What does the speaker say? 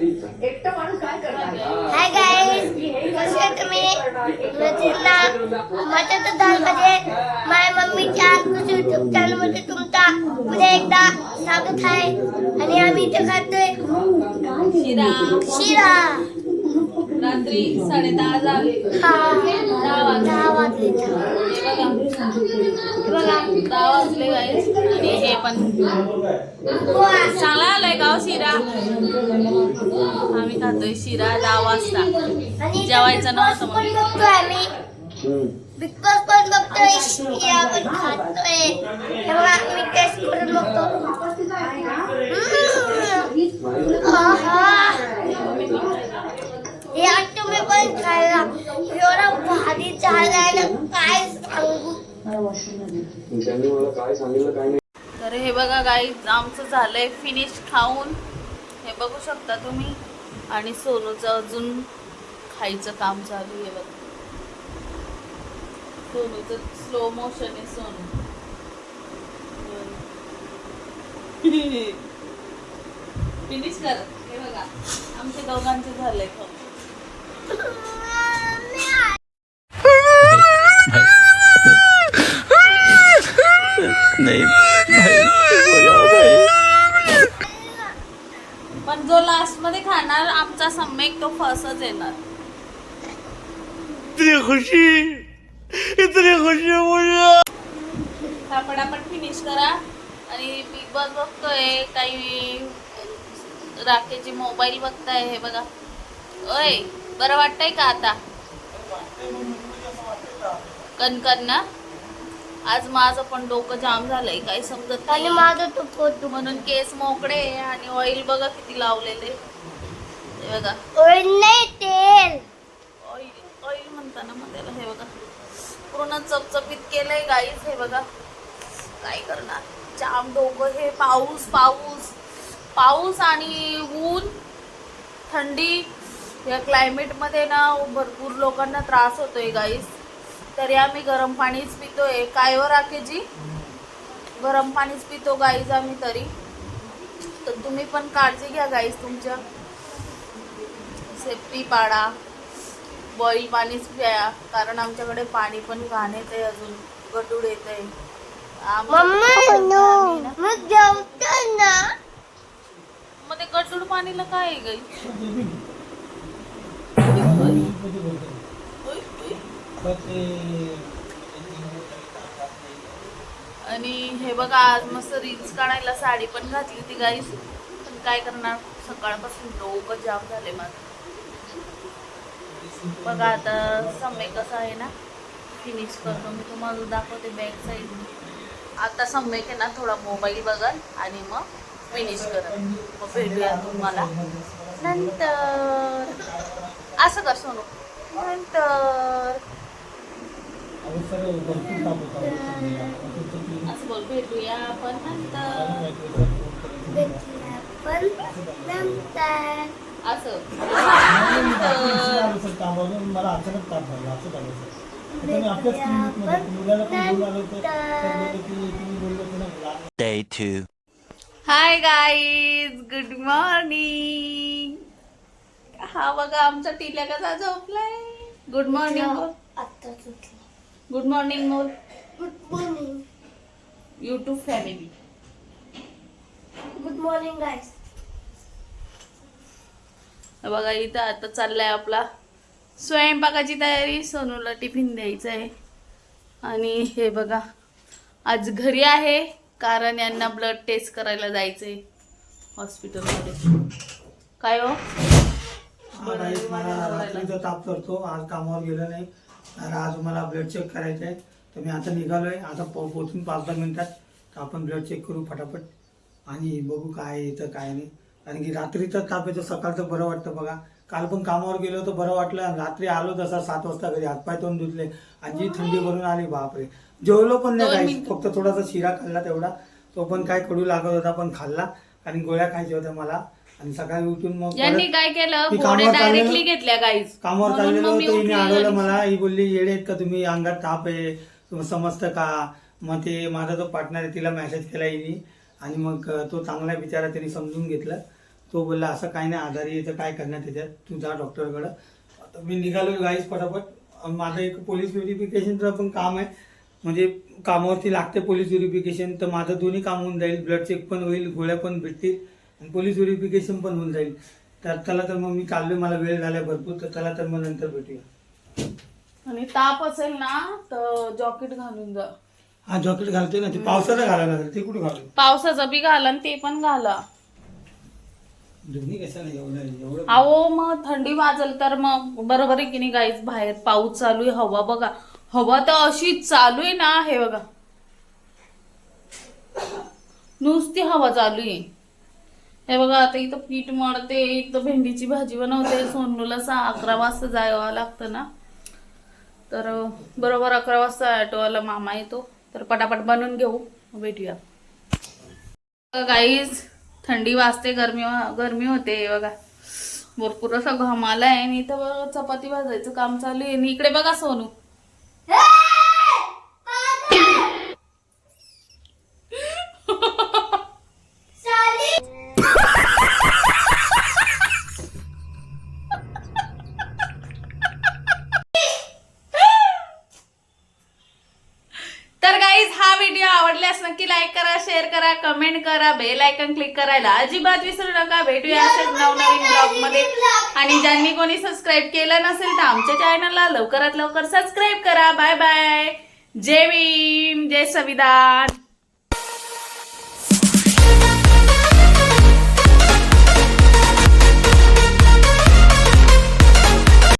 एकटा माणूस काय करणार? हाय गाईज कसे आहे तुम्ही? रचिना माझं तर दाल म्हणजे माझ्या मम्मीच्या आजूच युट्यूब चॅनलमध्ये तुमचा पुन्हा एकदा स्वागत आहे. आणि आम्ही इथे खातोय शिरा. शिरा. रात्री साडे दहा झाले. हा. दहा वाजले दहा वाजले. हे बघा. हे बघा. दहा वाजले गाईस आणि हे पण. चांगला आलाय गाव शिरा? आम्ही खातोय शिरा दहा वाजता. जेवायचं नव्हतं आम्ही. बॉस पण बघतोय शिरा पण खातोय. हे बघा मी टेस्ट करून बघतो. हम्म. आहा. या तुम्ही पण खायला. एवढा भारी झालाय ना काय सांगू? त्यांनी मला काय सांगितलं काय नाही. तर हे बघा गाई आमचं झालंय फिनिश खाऊन. हे बघू शकता तुम्ही. आणि सोनूचं अजून खायचं काम चालू आहे बघा. सोनूचं स्लो मोशन आहे सोनू. फिनिश कर. हे बघा. आमच्या दोघांचं झालंय. खाऊन नहीं भाई हो जाओ भाई पण जो लास्टमध्ये खाणार आमचा सम्यक तो फर्स्टच येणार इतनी खुशी इतनी खुशी मुझे। पटापट फिनिश करा. आणि बिग बॉस बघतोय काही राखेची मोबाईल बघताय हे बघा. ओय बरं वाटतंय का आता? कणकण ना? आज माझं पण डोकं जाम झालंय काही समजत आणि नाही माझं तो म्हणून केस मोकळे आणि ऑइल बघा किती लावलेले. हे बघा. नाही तेल ऑइल म्हणताना मग त्याला हे बघा पूर्ण चपचपीत केलंय गाईच हे बघा. काय करणार? जाम डोकं हे पाऊस पाऊस. पाऊस आणि ऊन थंडी या क्लायमेटमध्ये ना भरपूर लोकांना त्रास होतोय गाईस तरी आम्ही गरम पाणीच पितोय. काय हो वर राखेजी गरम पाणीच पितो गाईज आम्ही तरी. तर तुम्ही पण काळजी घ्या गाईज तुमच्या. सेफ्टी पाडा बॉईल पाणीच प्या कारण आमच्याकडे पाणी पण घाण येते अजून गटूड येते नो. मग ते गटूड पाणीला काय आहे गाई आणि हे बघा आज मस्त रील्स काढायला साडी पण घातली ती गाईस पण काय करणार? सकाळपासून डोकं जाम झाले माझं. बघा आता समय कसं आहे ना? फिनिश करतो. मी तुम्हाला दाखवते बॅक साईड आता सम्यक आहे ना थोडा मोबाईल बघल आणि मग फिनिश करत मग भेटूया तुम्हाला. नंतर. असं कर सोनू. नंतर. असं बोल भेटूया आपण नंतर. नंतर. असं. अचानक ताप झाला असं झालं सर आता मी आपल्याच क्लिनिकमध्ये मुलाला पण घेऊन आलो होतो तर बोलले की तुम्ही बोलले होते ना. लहान Day two. Hi guys good morning हा बघा आमचा टिल्या कसा झोपलाय? गुड मॉर्निंग बोल. गुड मॉर्निंग बोल. Good morning YouTube family good morning guys बघा इथं आता चाललाय आपला स्वयंपाकाची तयारी सोनूला टिफिन द्यायचं आहे आणि हे बघा आज घरी आहे कारण यांना ब्लड टेस्ट करायला जायचंय हॉस्पिटलमध्ये काय हो? रात्रीचा ताप करतो आज कामावर गेलो नाही. तर आज मला ब्लड चेक करायचं आहे. तर मी आता निघालोय आता पो पोचून पाच दहा मिनिटात तर आपण ब्लड चेक करू फटाफट. आणि बघू काय येतं काय नाही. कारण की रात्रीचं ताप येतो सकाळचं बरं वाटतं बघा. काल पण कामावर गेलो तर बरं वाटलं. रात्री आलो तसा सात वाजता घरी हातपाय तोंड धुतले. आणि जी थंडी भरून आली बापरे. जेवलो पण नाही काही. फक्त थोडासा शिरा खाल्ला तेवढा. तो पण काय कडू लागत होता पण खाल्ला. आणि गोळ्या खायच्या होत्या मला. आणि सकाळी उठून मग यांनी काय केलं? डायरेक्टली घेतल्या कामावर चाललेलो होतो हिने आणि- मला. ही बोलली येडे का तुम्ही? अंगात ताप आहे. तुम्हाला समजतं का? मग ते माझा जो पार्टनर आहे तिला मेसेज केला हिने. आणि मग तो चांगला बिचारा त्यांनी समजून घेतलं. तो बोलला असं काय नाही आजारी तर काय करण्यात त्याच्यात? तू जा डॉक्टरकडं. आता मी निघालो गाईस पटापट. माझं एक पोलीस व्हेरिफिकेशनचं पण काम आहे. म्हणजे कामावरती लागते पोलीस व्हेरिफिकेशन तर माझं दोन्ही काम होऊन जाईल. ब्लड चेक पण होईल गोळ्या पण भेटतील आणि पोलीस व्हेरिफिकेशन पण होऊन जाईल. तर चला तर मग मी चाललोय मला वेळ झाला भरपूर तर चला तर मग नंतर भेटूया. आणि ताप असेल ना तर जॉकेट घालून जा. हा जॉकेट घालतोय ना ते पावसाचं घालायला लागेल ते कुठे घालू? पावसाचं बी घाला आणि ते पण घाला दोन्ही कशाला एवढं एवढं अहो मग थंडी वाजल तर मग बरोबर आहे की नाही गाईच बाहेर पाऊस चालू आहे हवा बघा. हवा तर अशी चालू आहे ना हे बघा. नुसती हवा चालू आहे. हे बघा आता इथं पीठ मळते इथं भेंडीची भाजी बनवते. सोनूला सहा अकरा वाजता जावं लागतं ना. तर बरोबर अकरा वाजता ऑटोवाला मामा येतो. तर पटापट बनवून घेऊ. भेटूया. गाईज थंडी वाजते गरमी गरमी होते बघा. भरपूर असा घमाला आहे आणि इथं बघा चपाती भाजायचं काम चालू आहे. आणि इकडे बघा सोनू. व्हिडिओ आवडल्यास नक्की लाईक करा शेअर करा कमेंट करा बेल आयकन क्लिक करायला अजिबात विसरू नका. भेटूया असेच नवनवीन ब्लॉगमध्ये. आणि ज्यांनी कोणी सबस्क्राईब केलं नसेल तर आमच्या चॅनलला लवकरात लवकर सबस्क्राईब करा. बाय बाय जय भीम जय संविधान.